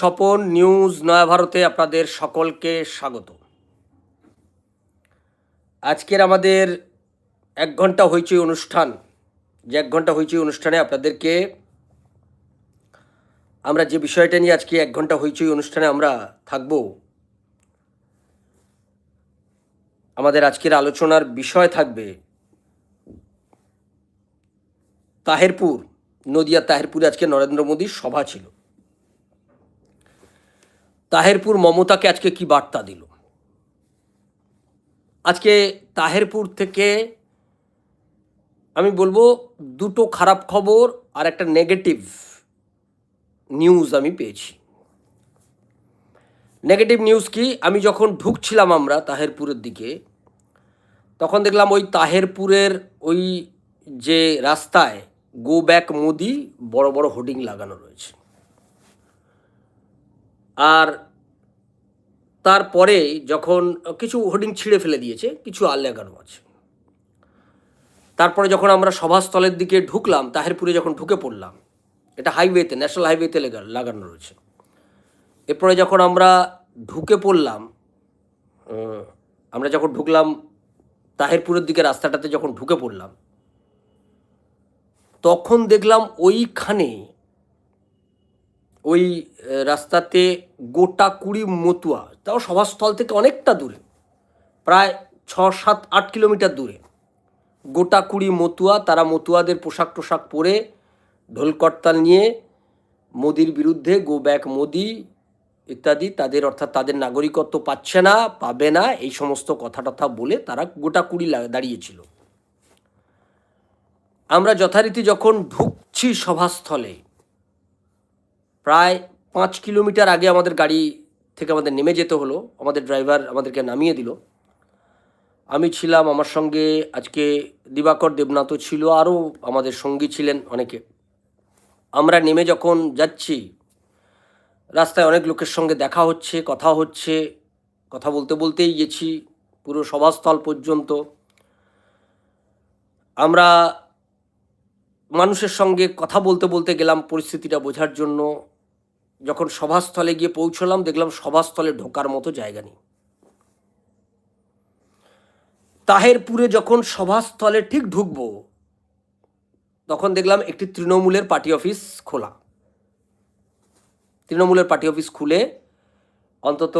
Swapan news নয়া ভারতে আপনাদের সকলকে স্বাগত। আজকের আমাদের এক ঘণ্টা হইচই অনুষ্ঠান, যে এক ঘণ্টা হইচই অনুষ্ঠানে আপনাদেরকে আমরা যে বিষয়টা নিয়ে আজকে এক ঘণ্টা হইচই অনুষ্ঠানে আমরা থাকব, আমাদের আজকের আলোচনার বিষয় থাকবে তাহেরপুর নদিয়া তাহেরপুরে আজকে নরেন্দ্র মোদীর সভা ছিল। তাহেরপুর মমতাকে আজকে কি বার্তা দিল? আজকে তাহেরপুর থেকে আমি বলব দুটো খারাপ খবর আর একটা নেগেটিভ নিউজ আমি পেয়েছি। নেগেটিভ নিউজ কি? আমি যখন ঢুকছিলাম আমরা তাহেরপুরের দিকে, তখন দেখলাম ওই তাহেরপুরের ওই যে রাস্তায় গো ব্যাক মোদি বড় বড় হোর্ডিং লাগানো রয়েছে। আর তারপরে যখন, কিছু হোর্ডিং ছিঁড়ে ফেলে দিয়েছে, কিছু আর লাগানো আছে। তারপরে যখন আমরা সভাস্থলের দিকে ঢুকলাম, তাহেরপুরে যখন ঢুকে পড়লাম, এটা হাইওয়েতে, ন্যাশনাল হাইওয়েতে লাগানো রয়েছে। এরপরে যখন আমরা ঢুকে পড়লাম আমরা যখন ঢুকলাম তাহেরপুরের দিকে রাস্তাটাতে যখন ঢুকে পড়লাম, তখন দেখলাম ওইখানে ওই রাস্তাতে গোটা কুড়ি মতুয়া, তাও সভাস্থল থেকে অনেকটা দূরে, প্রায় ছ সাত আট কিলোমিটার দূরে। গোটা কুড়ি মতুয়া, তারা মতুয়াদের পোশাক টোশাক পরে ঢোলকর্তাল নিয়ে মোদির বিরুদ্ধে গো ব্যাক মোদি ইত্যাদি, তাদের অর্থাৎ তাদের নাগরিকত্ব পাচ্ছে না, পাবে না, এই সমস্ত কথা টথা বলে তারা গোটা কুড়ি দাঁড়িয়েছিল আমরা যথারীতি যখন ঢুকছি সভাস্থলে প্রায় পাঁচ কিলোমিটার আগে আমাদের গাড়ি থেকে আমাদের নেমে যেতে হলো। আমাদের ড্রাইভার আমাদেরকে নামিয়ে দিল। আমি ছিলাম আমার সঙ্গে আজকে দিবাকর দেবনাথও ছিল, আরও আমাদের সঙ্গী ছিলেন অনেকে। আমরা নেমে যখন যাচ্ছি, রাস্তায় অনেক লোকের সঙ্গে দেখা হচ্ছে, কথা হচ্ছে। কথা বলতে বলতেই গেছি পুরো সভাস্থল পর্যন্ত। আমরা মানুষের সঙ্গে কথা বলতে বলতে গেলাম পরিস্থিতিটা বোঝার জন্য। যখন সভাস্থলে গিয়ে পৌঁছলাম, দেখলাম সভাস্থলে ঢোকার মতো জায়গা নেই। তাহেরপুরে যখন সভাস্থলে ঠিক ঢুকবো, তখন দেখলাম একটি তৃণমূলের পার্টি অফিস খোলা। তৃণমূলের পার্টি অফিস খুলে অন্তত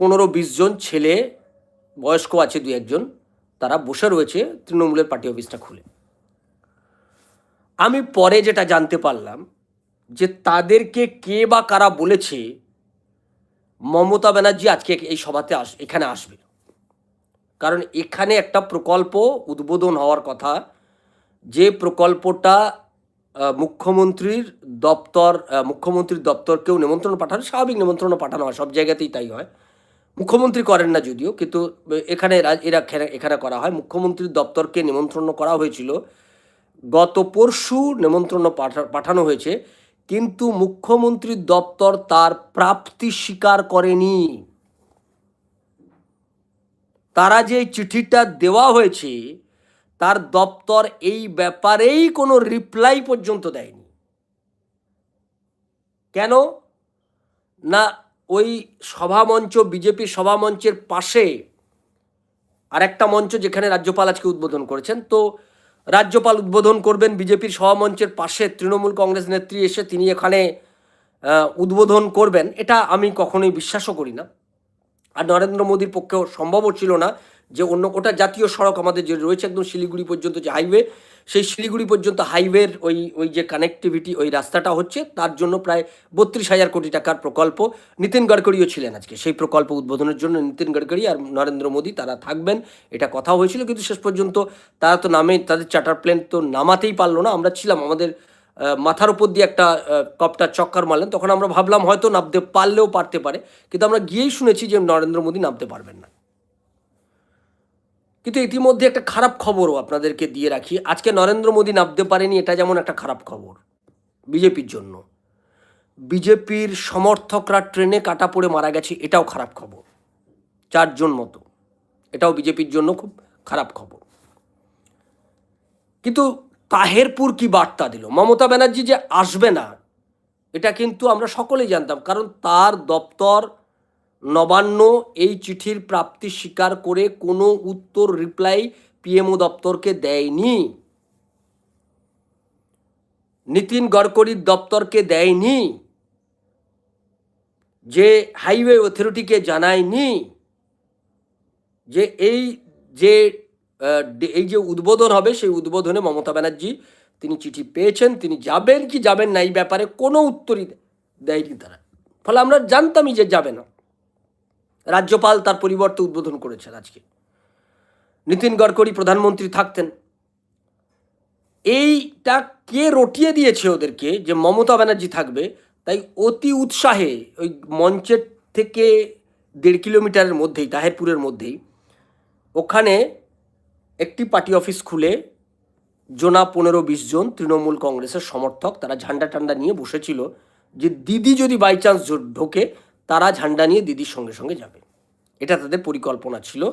পনেরো বিশ জন ছেলে, বয়স্ক আছে দু একজন, তারা বসে রয়েছে তৃণমূলের পার্টি অফিসটা খুলে। আমি পরে যেটা জানতে পারলাম যে তাদেরকে কে বা কারা বলেছে, মমতা ব্যানার্জি আজকে এই সভাতে আস, এখানে আসবে। কারণ এখানে একটা প্রকল্প উদ্বোধন হওয়ার কথা, যে প্রকল্পটা মুখ্যমন্ত্রীর দপ্তর মুখ্যমন্ত্রীর দপ্তরকেও নিমন্ত্রণ পাঠানো, স্বাভাবিক নিমন্ত্রণ পাঠানো হয়, সব জায়গাতেই তাই হয়। মুখ্যমন্ত্রী করেন না যদিও, কিন্তু এখানে এরা এখানে- করা হয়। মুখ্যমন্ত্রীর দপ্তরকে নিমন্ত্রণ করা হয়েছিল। গত পরশু নিমন্ত্রণ পাঠা- পাঠানো হয়েছে। কিন্তু মুখ্যমন্ত্রীর দপ্তর তার প্রাপ্তি স্বীকার করেনি। তারা যে চিঠিটা দেওয়া হয়েছে, তার দপ্তর এই ব্যাপারেই কোনো রিপ্লাই পর্যন্ত দেয়নি। কেন? না, ওই সভামঞ্চ বিজেপি সভামঞ্চের পাশে আরেকটা মঞ্চ যেখানে রাজ্যপাল আজকে উদ্বোধন করেছেন, তো রাজ্যপাল উদ্বোধন করবেন বিজেপির সভামঞ্চের পাশে তৃণমূল কংগ্রেস নেত্রী এসে তিনি এখানে উদ্বোধন করবেন। এটা আমি কখনোই বিশ্বাসও করি না। আর নরেন্দ্র মোদীর পক্ষেও সম্ভবও ছিল না। যে অন্য ওটা জাতীয় সড়ক আমাদের যে রয়েছে একদম শিলিগুড়ি পর্যন্ত যে হাইওয়ে সেই শিলিগুড়ি পর্যন্ত হাইওয়ের ওই ওই যে কানেক্টিভিটি ওই রাস্তাটা হচ্ছে, তার জন্য প্রায় বত্রিশ হাজার কোটি টাকার প্রকল্প নীতিন গডকরিও ছিলেন আজকে। সেই প্রকল্প উদ্বোধনের জন্য নীতিন গডকরি আর নরেন্দ্র মোদী তারা থাকবেন। এটা কথা হয়েছিল কিন্তু শেষ পর্যন্ত তারা তো নামে, তাদের চার্টার প্লেন তো নামাতেই পারল না। আমরা ছিলাম আমাদের মাথার উপর দিয়ে একটা কপটার চক্কর মারলেন। তখন আমরা ভাবলাম হয়তো নামতে পারলেও পারতে পারে। কিন্তু আমরা গিয়েই শুনেছি যে নরেন্দ্র মোদী নামতে পারবেন না। কিন্তু ইতিমধ্যে একটা খারাপ খবরও আপনাদেরকে দিয়ে রাখি। আজকে নরেন্দ্র মোদী নামতে পারেনি, এটা যেমন একটা খারাপ খবর বিজেপির জন্য। বিজেপির সমর্থকরা ট্রেনে কাটা পড়ে মারা গেছে, এটাও খারাপ খবর। চারজন মতো। এটাও বিজেপির জন্য খুব খারাপ খবর। কিন্তু তাহেরপুর কি বার্তা দিল? মমতা ব্যানার্জি যে আসবে না, এটা কিন্তু আমরা সকলেই জানতাম। কারণ তার দপ্তর নবান্ন এই চিঠির প্রাপ্তি স্বীকার করে কোনো উত্তর রিপ্লাই পিএমও দপ্তরকে দেয়নি। নীতিন গডকরির দপ্তরকে দেয়নি। যে হাইওয়ে অথরিটিকে জানায়নি। যে এই যে এই যে উদ্বোধন হবে সেই উদ্বোধনে মমতা ব্যানার্জি তিনি চিঠি পেয়েছেন, তিনি যাবেন কি যাবেন না এই ব্যাপারে কোনো উত্তরই দেয়নি তারা। ফলে আমরা জানতামই যে যাবে না। রাজ্যপাল তার পরিবর্তে উদ্বোধন করেছেন আজকে। নীতিন গডকরি প্রধানমন্ত্রী থাকতেন। এইটা কে রটিয়ে দিয়েছে ওদেরকে যে মমতা ব্যানার্জি থাকবে, তাই অতি উৎসাহে ওই মঞ্চের থেকে দেড় কিলোমিটারের মধ্যেই, তাহেরপুরের মধ্যেই, ওখানে একটি পার্টি অফিস খুলে জোনা পনেরো বিশ জন তৃণমূল কংগ্রেসের সমর্থক, তারা ঝান্ডা টান্ডা নিয়ে বসেছিল যে দিদি যদি বাই চান্স ঢোকে তারা ঝান্ডা নিয়ে দিদির সঙ্গে সঙ্গে যাবে। এটা তাদের পরিকল্পনা ছিল।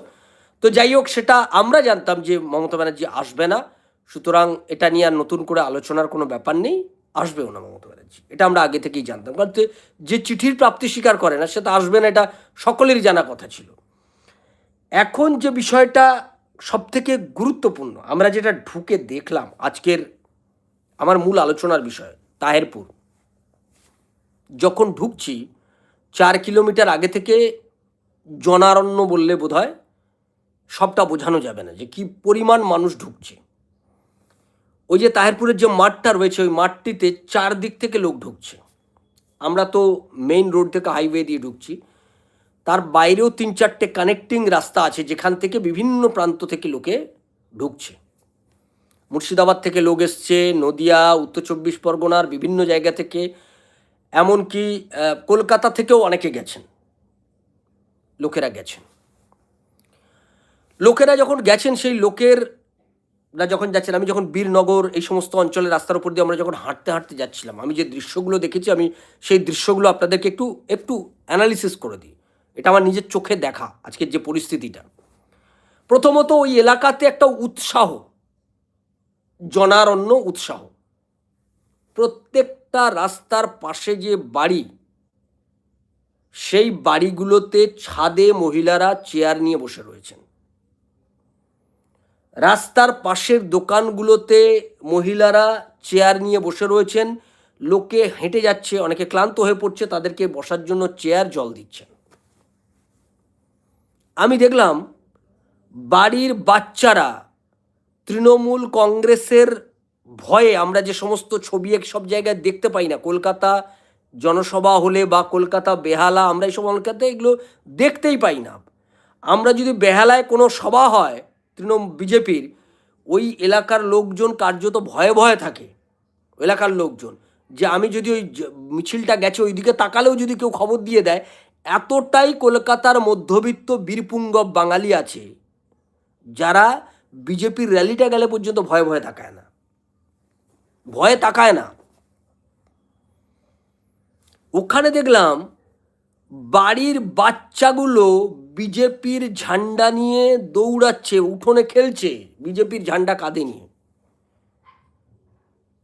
তো যাই হোক, সেটা আমরা জানতাম যে মমতা ব্যানার্জি আসবে না। সুতরাং এটা নিয়ে আর নতুন করে আলোচনার কোনো ব্যাপার নেই, আসবেও না মমতা ব্যানার্জি। এটা আমরা আগে থেকেই জানতাম। কারণ যে- চিঠির প্রাপ্তি স্বীকার করে না সেটা আসবে না, এটা সকলেরই জানা কথা ছিল। এখন যে বিষয়টা সব থেকে গুরুত্বপূর্ণ, আমরা যেটা ঢুকে দেখলাম আজকের আমার মূল আলোচনার বিষয়, তাহেরপুর। যখন ঢুকছি চার কিলোমিটার আগে থেকে জনারণ্য বললে বোধ হয় সবটা বোঝানো যাবে না যে কি পরিমাণ মানুষ ঢুকছে। ওই যে তাহেরপুরের যে মাঠটা রয়েছে, ওই মাঠটিতে চারদিক থেকে লোক ঢুকছে। আমরা তো মেইন রোড থেকে হাইওয়ে দিয়ে ঢুকছি। তার বাইরেও তিন চারটে কানেক্টিং রাস্তা আছে, যেখান থেকে বিভিন্ন প্রান্ত থেকে লোকে ঢুকছে। মুর্শিদাবাদ থেকে লোক এসছে, নদিয়া, উত্তর চব্বিশ পরগনার বিভিন্ন জায়গা থেকে এমনকি কলকাতা থেকেও অনেকে গেছেন। লোকেরা গেছেন। লোকেরা যখন গেছেন, সেই লোকের না যখন যাচ্ছেন, আমি যখন বীরনগর, এই সমস্ত অঞ্চলের রাস্তার উপর দিয়ে আমরা যখন হাঁটতে হাঁটতে যাচ্ছিলাম, আমি যে দৃশ্যগুলো দেখেছি, আমি সেই দৃশ্যগুলো আপনাদেরকে একটু একটু অ্যানালিসিস করে দিই। এটা আমার নিজের চোখে দেখা, আজকের যে পরিস্থিতিটা। প্রথমত ওই এলাকাতে একটা উৎসাহ, জনারণ্য উৎসাহ। প্রত্যেকটা রাস্তার পাশে যে বাড়ি, সেই বাড়িগুলোতে ছাদে মহিলারা চেয়ার নিয়ে বসে রয়েছেন। রাস্তার পাশের দোকানগুলোতে মহিলারা চেয়ার নিয়ে বসে রয়েছেন। লোকে হেঁটে যাচ্ছে, অনেকে ক্লান্ত হয়ে পড়ছে, তাদেরকে বসার জন্য চেয়ার জল দিচ্ছেন। আমি দেখলাম, বাড়ির বাচ্চারা তৃণমূল কংগ্রেসের ভয়ে আমরা যে সমস্ত ছবি এক সব জায়গায় দেখতে পাই না, কলকাতা জনসভা হলে বা কলকাতা বেহালা, আমরা এইসব কলকাতায় এগুলো দেখতেই পাই না। আমরা যদি বেহালায় কোনো সভা হয় তৃণমূল বিজেপির, ওই এলাকার লোকজন কার্যত ভয়ে ভয়ে থাকে, এলাকার লোকজন। যে আমি যদি ওই মিছিলটা গেছে ওই দিকে তাকালেও যদি কেউ খবর দিয়ে দেয়, এতটাই কলকাতার মধ্যবিত্ত বীরপুঙ্গব বাঙালি আছে, যারা বিজেপির র্যালিটা গেলে পর্যন্ত ভয়ে ভয়ে তাকায় না। ভয়ে তাকায় না। ওখানে দেখলাম বাড়ির বাচ্চাগুলো বিজেপির ঝান্ডা নিয়ে দৌড়াচ্ছে, উঠোনে খেলছে, বিজেপির ঝান্ডা কাঁধে নিয়ে।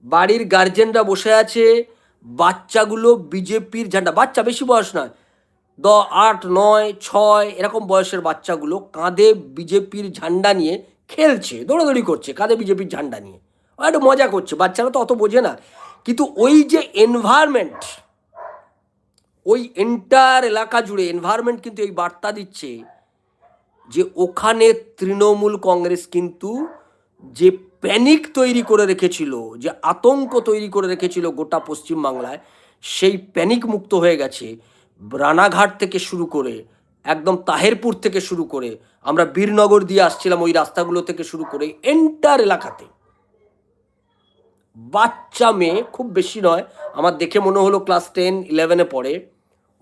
বাড়ির গার্জেনরা বসে আছে, বাচ্চাগুলো বিজেপির ঝান্ডা, বাচ্চা বেশি বয়স নয়, দ, আট, নয়, ছয়, এরকম বয়সের বাচ্চাগুলো কাঁধে বিজেপির ঝান্ডা নিয়ে খেলছে, দৌড়াদৌড়ি করছে, কাঁধে বিজেপির ঝান্ডা নিয়ে। একটু মজা করছে, বাচ্চারা তো অত বোঝে না। কিন্তু ওই যে এনভায়রনমেন্ট ওই এন্টার এলাকা জুড়ে এনভায়রনমেন্ট কিন্তু এই বার্তা দিচ্ছে যে ওখানে তৃণমূল কংগ্রেস কিন্তু যে প্যানিক তৈরি করে রেখেছিল, যে আতঙ্ক তৈরি করে রেখেছিল গোটা পশ্চিম বাংলায় সেই প্যানিক মুক্ত হয়ে গেছে রানাঘাট থেকে শুরু করে, একদম তাহেরপুর থেকে শুরু করে, আমরা বীরনগর দিয়ে আসছিলাম ওই রাস্তাগুলো থেকে শুরু করে এন্টার এলাকাতে। বাচ্চা মেয়ে, খুব বেশি নয়। আমার দেখে মনে হলো ক্লাস টেন ইলেভেনে পড়ে।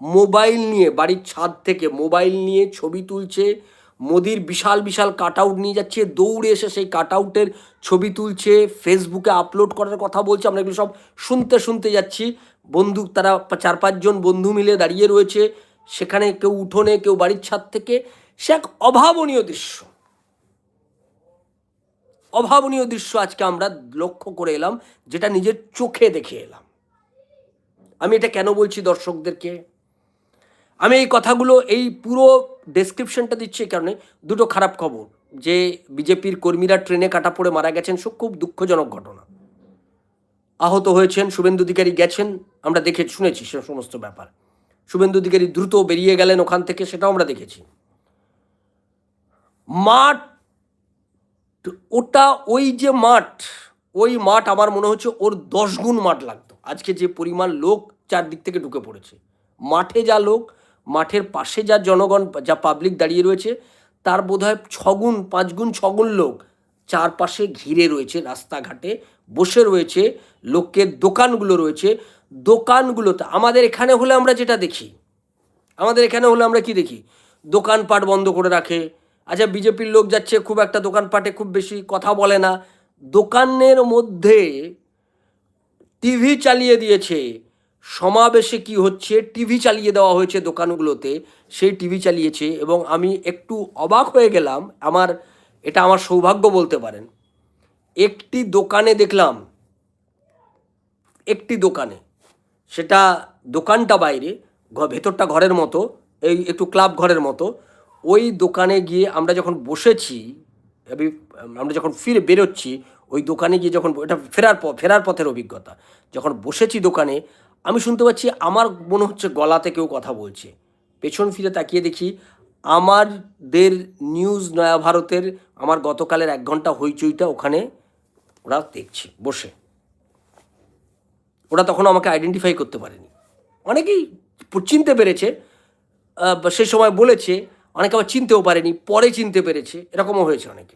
মোবাইল নিয়ে, বাড়ির ছাদ থেকে মোবাইল নিয়ে ছবি তুলছে। মোদির বিশাল বিশাল কাট আউট নিয়ে যাচ্ছে। দৌড়ে এসে সেই কাট আউটের ছবি তুলছে। ফেসবুকে আপলোড করার কথা বলছে। আমরা এগুলো সব শুনতে শুনতে যাচ্ছি। বন্ধু, তারা চার পাঁচজন বন্ধু মিলে দাঁড়িয়ে রয়েছে। সেখানে কেউ উঠোনে, কেউ বাড়ির ছাদ থেকে। সে এক অভাবনীয় দৃশ্য। অভাবনীয় দৃশ্য আজকে আমরা লক্ষ্য করে এলাম, যেটা নিজের চোখে দেখে এলাম। আমি এটা কেন বলছি দর্শকদেরকে? আমি এই কথাগুলো এই পুরো ডেসক্রিপশনটা দিচ্ছি এই কারণে। দুটো খারাপ খবর, যে বিজেপির কর্মীরা ট্রেনে কাটা পড়ে মারা গেছেন সব খুব দুঃখজনক ঘটনা। আহত হয়েছেন, শুভেন্দু অধিকারী গেছেন, আমরা দেখে শুনেছি সে সমস্ত ব্যাপার। শুভেন্দু অধিকারী দ্রুত বেরিয়ে গেলেন ওখান থেকে, সেটাও আমরা দেখেছি। মাঠ ওটা ওই যে মাঠ, ওই মাঠ আমার মনে হচ্ছে ওর দশ গুণ মাঠ লাগতো। আজকে যে পরিমাণ লোক চারদিক থেকে ঢুকে পড়েছে। মাঠে যা লোক, মাঠের পাশে যা জনগণ, যা পাবলিক দাঁড়িয়ে রয়েছে, তার বোধহয় ছগুণ পাঁচগুণ ছগুণ লোক চারপাশে ঘিরে রয়েছে রাস্তাঘাটে, বসে রয়েছে, লোকের দোকানগুলো রয়েছে। দোকানগুলোতে আমাদের এখানে হলে আমরা যেটা দেখি, আমাদের এখানে হলে আমরা কি দেখি? দোকানপাট বন্ধ করে রাখে আচ্ছা বিজেপির লোক যাচ্ছে, খুব একটা দোকানপাটে খুব বেশি কথা বলে না। দোকানের মধ্যে টিভি চালিয়ে দিয়েছে। সমাবেশে কি হচ্ছে? টিভি চালিয়ে দেওয়া হয়েছে দোকানগুলোতে, সেই টিভি চালিয়েছে এবং আমি একটু অবাক হয়ে গেলাম। আমার, এটা আমার সৌভাগ্য বলতে পারেন। একটি দোকানে দেখলাম, একটি দোকানে, সেটা দোকানটা বাইরে ভেতরটা ঘরের মতো, এই একটু ক্লাব ঘরের মতো ওই দোকানে গিয়ে আমরা যখন বসেছি, আমি, আমরা যখন ফিরে বেরোচ্ছি, ওই দোকানে গিয়ে যখন, এটা ফেরার পথ, ফেরার পথের অভিজ্ঞতা। যখন বসেছি দোকানে, আমি শুনতে পাচ্ছি আমার মনে হচ্ছে গলাতে কেউ কথা বলছে। পেছন ফিরে তাকিয়ে দেখি, আমাদের নিউজ নয়া ভারতের আমার গতকালের এক ঘণ্টা হইচইটা ওখানে ওরা দেখছে, বসে। ওরা তখন আমাকে আইডেন্টিফাই করতে পারেনি। অনেকেই চিনতে পেরেছে সে সময় বলেছে অনেকে আবার চিনতেও পারেনি, পরে চিনতে পেরেছে, এরকমও হয়েছে অনেকে।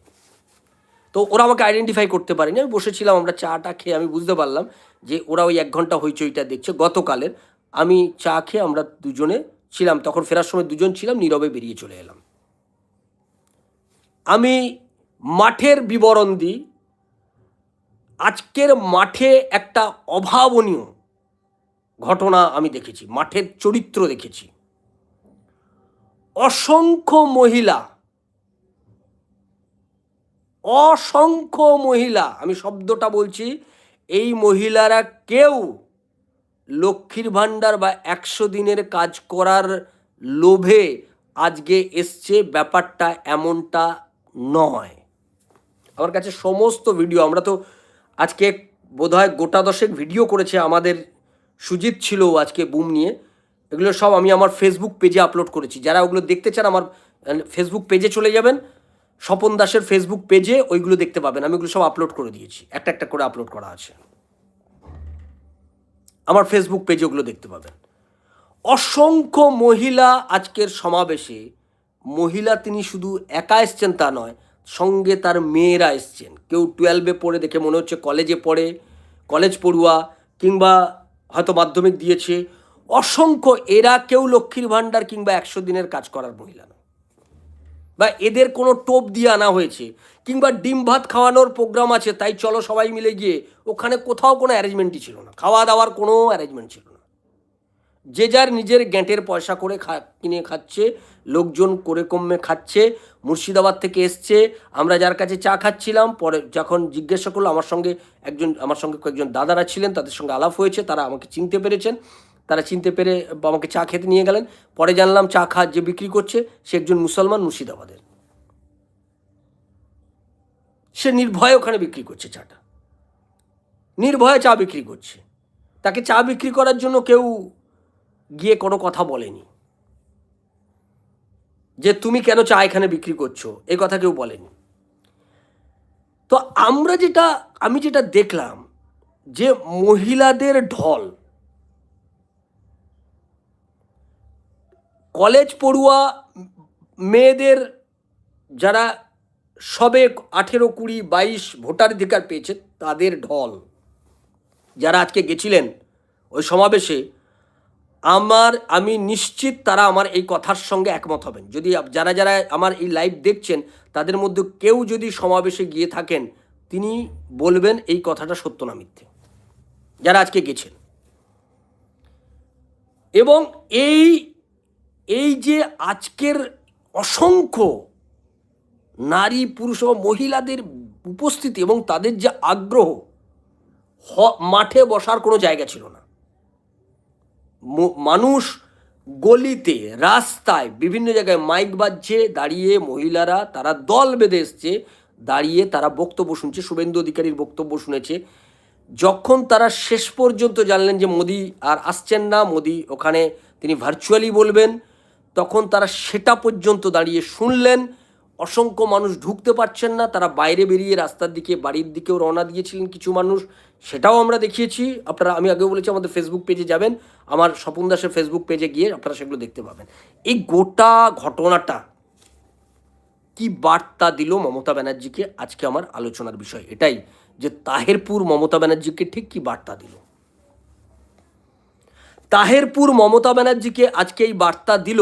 তো ওরা আমাকে আইডেন্টিফাই করতে পারেনি। আমি বসেছিলাম, আমরা চাটা খেয়ে, আমি বুঝতে পারলাম যে ওরা ওই এক ঘণ্টা হইচইটা দেখছে। গতকালের আমি চা খেয়ে আমরা দুজনে ছিলাম, তখন ফেরার সময় দুজন ছিলাম, নীরবে বেরিয়ে চলে এলাম। আমি মাঠের বিবরণ দিই। আজকের মাঠে একটা অভাবনীয় ঘটনা আমি দেখেছি, মাঠের চরিত্র দেখেছি। অসংখ্য মহিলা অসংখ্য মহিলা, আমি শব্দটা বলছি, এই মহিলারা কেউ লক্ষ্মীর ভাণ্ডার বা একশো দিনের কাজ করার লোভে আজকে এসছে, ব্যাপারটা এমনটা নয়। আমার কাছে সমস্ত ভিডিও, আমরা তো আজকে বোধহয় গোটা দশেক ভিডিও করেছে, আমাদের সুজিত ছিল আজকে বুম নিয়ে। এগুলো সব আমি আমার ফেসবুক পেজে আপলোড করেছি। যারা ওগুলো দেখতে চান, আমার ফেসবুক পেজে চলে যাবেন। স্বপন দাসের ফেসবুক পেজে ওইগুলো দেখতে পাবেন। আমি ওগুলো সব আপলোড করে দিয়েছি। একটা একটা করে আপলোড করা আছে। আমার ফেসবুক পেজে ওগুলো দেখতে পাবেন। অসংখ্য মহিলা আজকের সমাবেশে, মহিলা তিনি শুধু একা এসছেন তা নয়, সঙ্গে তার মেয়েরা এসছেন। কেউ টুয়েলভে পড়ে, দেখে মনে হচ্ছে কলেজে পড়ে কলেজ পড়ুয়া, কিংবা হয়তো মাধ্যমিক দিয়েছে অসংখ্য এরা কেউ লক্ষ্মীর ভাণ্ডার কিংবা একশো দিনের কাজ করার মহিলা নয়। বা এদের কোনো টোপ দিয়ে আনা হয়েছে কিংবা ডিম ভাত খাওয়ানোর প্রোগ্রাম আছে, তাই চলো সবাই মিলে গিয়ে ওখানে কোথাও কোনো অ্যারেঞ্জমেন্টই ছিল না, খাওয়া দাওয়ার কোনো অ্যারেঞ্জমেন্ট ছিল না। যে যার নিজের গ্যাঁটের পয়সা করে খা, কিনে খাচ্ছে, লোকজন করে কমে খাচ্ছে, মুর্শিদাবাদ থেকে এসছে, আমরা যার কাছে চা খাচ্ছিলাম, পরে যখন জিজ্ঞাসা করল, আমার সঙ্গে একজন, আমার সঙ্গে কয়েকজন দাদারা ছিলেন, তাদের সঙ্গে আলাপ হয়েছে, তারা আমাকে চিনতে পেরেছেন। তারা চিনতে পেরে আমাকে চা খেতে নিয়ে গেলেন। পরে জানলাম চা খা যে বিক্রি করছে, সে একজন মুসলমান মুর্শিদাবাদের। সে নির্ভয়ে ওখানে বিক্রি করছে চাটা। নির্ভয়ে চা বিক্রি করছে। তাকে চা বিক্রি করার জন্য কেউ গিয়ে কোনো কথা বলেনি। যে তুমি কেন চা এখানে বিক্রি করছ, এ কথা কেউ বলেনি। তো আমরা যেটা, আমি যেটা দেখলাম, যে মহিলাদের ঢল কলেজ পড়ুয়া মেয়েদের যারা সবে আঠেরো, কুড়ি, বাইশ ভোটাধিকার পেয়েছে, তাদের ঢল। যারা আজকে গেছিলেন ওই সমাবেশে, আমার, আমি নিশ্চিত তারা আমার এই কথার সঙ্গে একমত হবেন। যদি যারা যারা আমার এই লাইভ দেখছেন, তাদের মধ্যে কেউ যদি সমাবেশে গিয়ে থাকেন, তিনি বলবেন এই কথাটা সত্য না মিথ্যে। যারা আজকে গেছেন। এবং এই এই যে আজকের অসংখ্য নারী, পুরুষ ও মহিলাদের উপস্থিতি এবং তাদের যে আগ্রহ মাঠে বসার কোনো জায়গা ছিল না। মানুষ গলিতে, রাস্তায় বিভিন্ন জায়গায় মাইক বাজছে, দাঁড়িয়ে মহিলারা, তারা দল বেঁধে এসছে, দাঁড়িয়ে তারা বক্তব্য শুনছে, শুভেন্দু অধিকারীর বক্তব্য শুনেছে। যখন তারা শেষ পর্যন্ত জানলেন যে মোদি আর আসছেন না, মোদি ওখানে তিনি ভার্চুয়ালি বলবেন তখন তারা সেটা পর্যন্ত দাঁড়িয়ে শুনলেন। অসংখ্য মানুষ ঢুকতে পারছেন না, তারা বাইরে বেরিয়ে রাস্তার দিকে, বাড়ির দিকেও রওনা দিয়েছিলেন কিছু মানুষ। সেটাও আমরা দেখিয়েছি। আপনারা, আমি আগেও বলেছি, আমাদের ফেসবুক পেজে যাবেন। আমার স্বপন দাসের ফেসবুক পেজে গিয়ে আপনারা সেগুলো দেখতে পাবেন। এই গোটা ঘটনাটা কি বার্তা দিল মমতা ব্যানার্জিকে? আজকে আমার আলোচনার বিষয় এটাই যে তাহেরপুর মমতা ব্যানার্জিকে ঠিক কি বার্তা দিল? তাহেরপুর মমতা ব্যানার্জিকে আজকে এই বার্তা দিল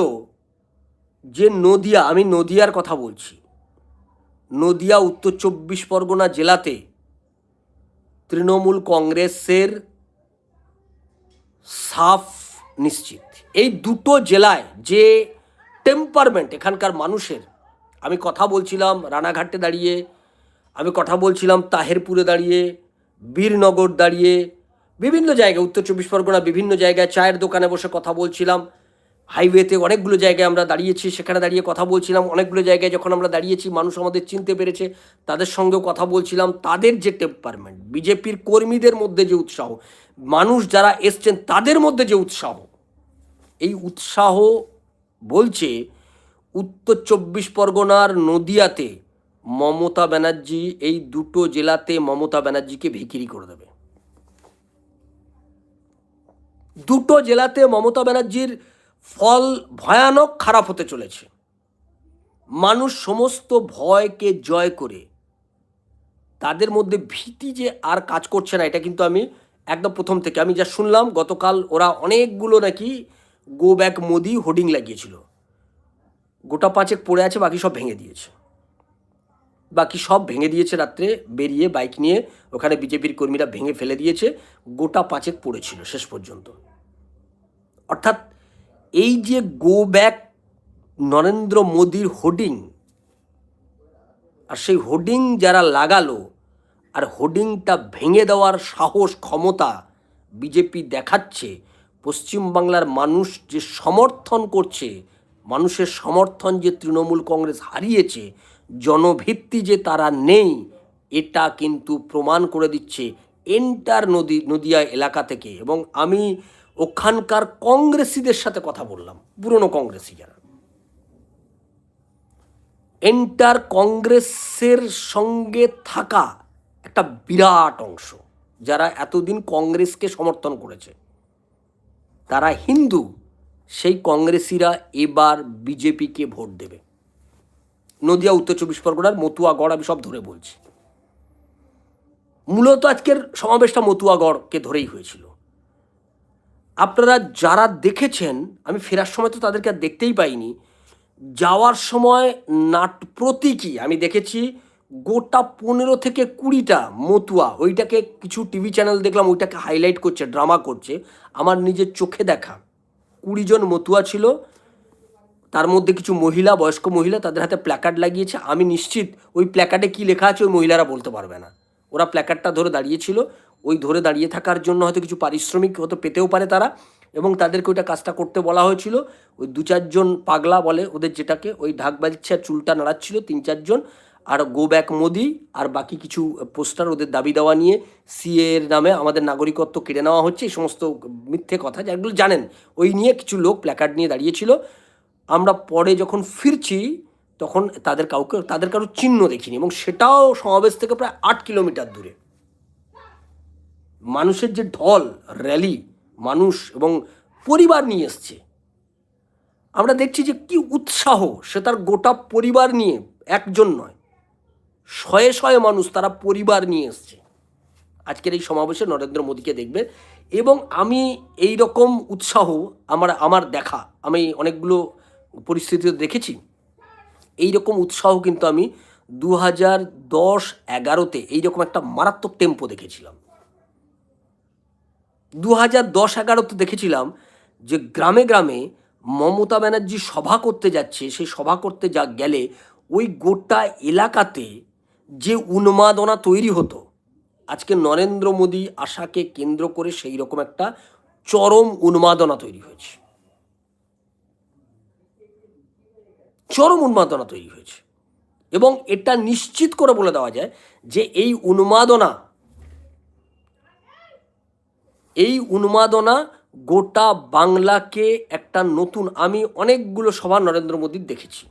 যে নদিয়া, আমি নদিয়ার কথা বলছি। নদিয়া, উত্তর চব্বিশ পরগনা জেলাতে তৃণমূল কংগ্রেসের সাফ নিশ্চিত। এই দুটো জেলায় যে টেম্পারমেন্ট এখানকার মানুষের, আমি কথা বলছিলাম রানাঘাটে দাঁড়িয়ে, আমি কথা বলছিলাম তাহেরপুরে দাঁড়িয়ে, বীরনগর দাঁড়িয়ে বিভিন্ন জায়গায়, উত্তর চব্বিশ পরগনা বিভিন্ন জায়গায় চায়ের দোকানে বসে কথা বলছিলাম। হাইওয়েতে অনেকগুলো জায়গায় আমরা দাঁড়িয়েছি, সেখানে দাঁড়িয়ে কথা বলছিলাম। অনেকগুলো জায়গায় যখন আমরা দাঁড়িয়েছি, মানুষ আমাদের চিনতে পেরেছে, তাদের সঙ্গেও কথা বলছিলাম। তাদের যে টেম্পারমেন্ট বিজেপির কর্মীদের মধ্যে যে উৎসাহ, মানুষ যারা এসছেন তাদের মধ্যে যে উৎসাহ, এই উৎসাহ বলছে উত্তর চব্বিশ পরগনার নদিয়াতে মমতা ব্যানার্জি এই দুটো জেলাতে মমতা ব্যানার্জিকে ভিকিরি করে দেবে। দুটো জেলাতে মমতা ব্যানার্জির ফল ভয়ানক খারাপ হতে চলেছে। মানুষ সমস্ত ভয়কে জয় করে। তাদের মধ্যে ভীতি যে আর কাজ করছে না, এটা কিন্তু আমি একদম প্রথম থেকে, আমি যা শুনলাম গতকাল ওরা অনেকগুলো নাকি গো ব্যাক মোদি হোর্ডিং লাগিয়েছিল। গোটা পাঁচেক পড়ে আছে, বাকি সব ভেঙে দিয়েছে। বাকি সব ভেঙে দিয়েছে রাত্রে, বেরিয়ে বাইক নিয়ে, ওখানে বিজেপির কর্মীরা ভেঙে ফেলে দিয়েছে, গোটা পাঁচেক পড়েছিল শেষ পর্যন্ত। অর্থাৎ এই যে গো ব্যাক নরেন্দ্র মোদির হোর্ডিং আর সেই হোর্ডিং যারা লাগালো, আর হোর্ডিংটা ভেঙে দেওয়ার সাহস, ক্ষমতা বিজেপি দেখাচ্ছে, পশ্চিমবাংলার মানুষ যে সমর্থন করছে, মানুষের সমর্থন যে তৃণমূল কংগ্রেস হারিয়েছে, জনভিত্তি যে তারা নেই, এটা কিন্তু প্রমাণ করে দিচ্ছে এন্টার নদী, নদিয়া এলাকা থেকে। এবং আমি ওখানকার কংগ্রেসিদের সাথে কথা বললাম, পুরনো কংগ্রেসি যারা। এন্টার কংগ্রেসের সঙ্গে থাকা একটা বিরাট অংশ, যারা এতদিন কংগ্রেসকে সমর্থন করেছে। তারা হিন্দু, সেই কংগ্রেসিরা এবার বিজেপিকে ভোট দেবে। নদিয়া, উত্তর চব্বিশ পরগনার মতুয়াগড় আমি সব ধরে বলছি। মূলত আজকের সমাবেশটা মতুয়াগড়কে ধরেই হয়েছিল। আপনারা যারা দেখেছেন, আমি ফেরার সময় তো তাদেরকে আর দেখতেই পাইনি, যাওয়ার সময় নাট প্রতীকী আমি দেখেছি গোটা পনেরো থেকে কুড়িটা মতুয়া, ওইটাকে কিছু টিভি চ্যানেল দেখলাম, ওইটাকে হাইলাইট করছে ড্রামা করছে, আমার নিজের চোখে দেখা। কুড়িজন মতুয়া ছিল, তার মধ্যে কিছু মহিলা, বয়স্ক মহিলা তাদের হাতে প্ল্যাকার্ড লাগিয়েছে। আমি নিশ্চিত ওই প্ল্যাকার্ডে কী লেখা আছে, ওই মহিলারা বলতে পারবে না। ওরা প্ল্যাকার্ডটা ধরে দাঁড়িয়েছিল ওই ধরে দাঁড়িয়ে থাকার জন্য হয়তো কিছু পারিশ্রমিক হয়তো পেতেও পারে তারা এবং তাদেরকে ওইটা কাজটা করতে বলা হয়েছিল। ওই দু চারজন পাগলা বলে ওদের যেটাকে ওই ঢাক আর চুলটা নাড়াচ্ছিল তিন চারজন। আর গো ব্যাক মোদি আর বাকি কিছু পোস্টার ওদের দাবি দেওয়া নিয়ে সিএ এর নামে আমাদের নাগরিকত্ব কেড়ে নেওয়া হচ্ছে, এই সমস্ত মিথ্যে কথা যেগুলো জানেন। ওই নিয়ে কিছু লোক প্ল্যাকার্ড নিয়ে দাঁড়িয়েছিল। আমরা পরে যখন ফিরছি তখন তাদের কাউকে, তাদের কারও চিহ্ন দেখিনি এবং সেটাও সমাবেশ থেকে প্রায় আট কিলোমিটার দূরে। মানুষের যে ঢল র্যালি মানুষ এবং পরিবার নিয়ে এসছে, আমরা দেখছি যে কি উৎসাহ সে তার গোটা পরিবার নিয়ে, একজন নয়, শয়ে শয়ে মানুষ তারা পরিবার নিয়ে এসছে। আজকের এই সমাবেশে নরেন্দ্র মোদীকে দেখবে এবং আমি এই রকম উৎসাহ আমার আমার দেখা, আমি অনেকগুলো পরিস্থিতিতে দেখেছি। এই রকম উৎসাহ কিন্তু আমি দু হাজার দশ এগারোতে এইরকম একটা মারাত্মক টেম্পো দেখেছিলাম। দু হাজার দশ এগারোতে দেখেছিলাম যে গ্রামে গ্রামে মমতা ব্যানার্জি সভা করতে যাচ্ছে, সেই সভা করতে যা গেলে ওই গোটা এলাকাতে যে উন্মাদনা তৈরি হতো, আজকে নরেন্দ্র মোদী আশাকে কেন্দ্র করে সেই রকম একটা চরম উন্মাদনা তৈরি হয়েছে। চরম উন্মাদনা তৈরি হয়েছে। এবং এটা নিশ্চিত করে বলে দেওয়া যায় যে এই উন্মাদনা এই উন্মাদনা গোটা বাংলাকে একটা নতুন, আমি অনেকগুলো সভা নরেন্দ্র মোদীর দেখেছি।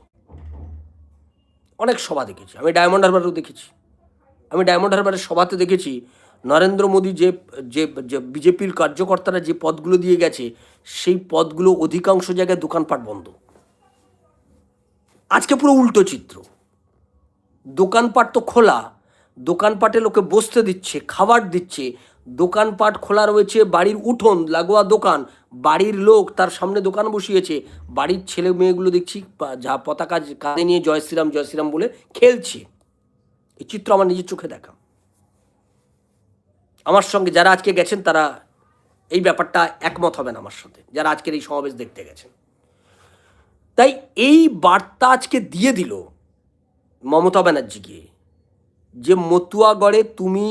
অনেক সভা দেখেছি। আমি ডায়মন্ড হারবারেও দেখেছি। আমি ডায়মন্ড হারবারের সভাতে দেখেছি, নরেন্দ্র মোদী যে যে বিজেপির কার্যকর্তারা যে পদগুলো দিয়ে গেছে, সেই পদগুলো অধিকাংশ জায়গায় দোকানপাট বন্ধ। আজকে পুরো উল্টো চিত্র। দোকানপাট তো খোলা, দোকানপাটে লোকে বসতে দিচ্ছে, খাবার দিচ্ছে দোকানপাট খোলা রয়েছে, বাড়ির উঠোন, লাগোয়া দোকান। বাড়ির লোক তার সামনে দোকান বসিয়েছে। বাড়ির ছেলে মেয়েগুলো দেখছি যা পতাকা কাঁধে নিয়ে জয় শ্রীরাম জয় শ্রীরাম বলে খেলছে। এই চিত্র আমার নিজের চোখে দেখা। আমার সঙ্গে যারা আজকে গেছেন, তারা এই ব্যাপারটা একমত হবেন আমার সাথে। যারা আজকের এই সমাবেশ দেখতে গেছেন। তাই এই বার্তা আজকে দিয়ে দিল মমতা ব্যানার্জিকে যে, মতুয়াগড়ে তুমি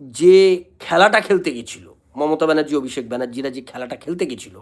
যে খেলাটা খেলতে গেছিল মমতা ব্যানার্জি অভিষেক ব্যানার্জিরা যে খেলাটা খেলতে গেছিল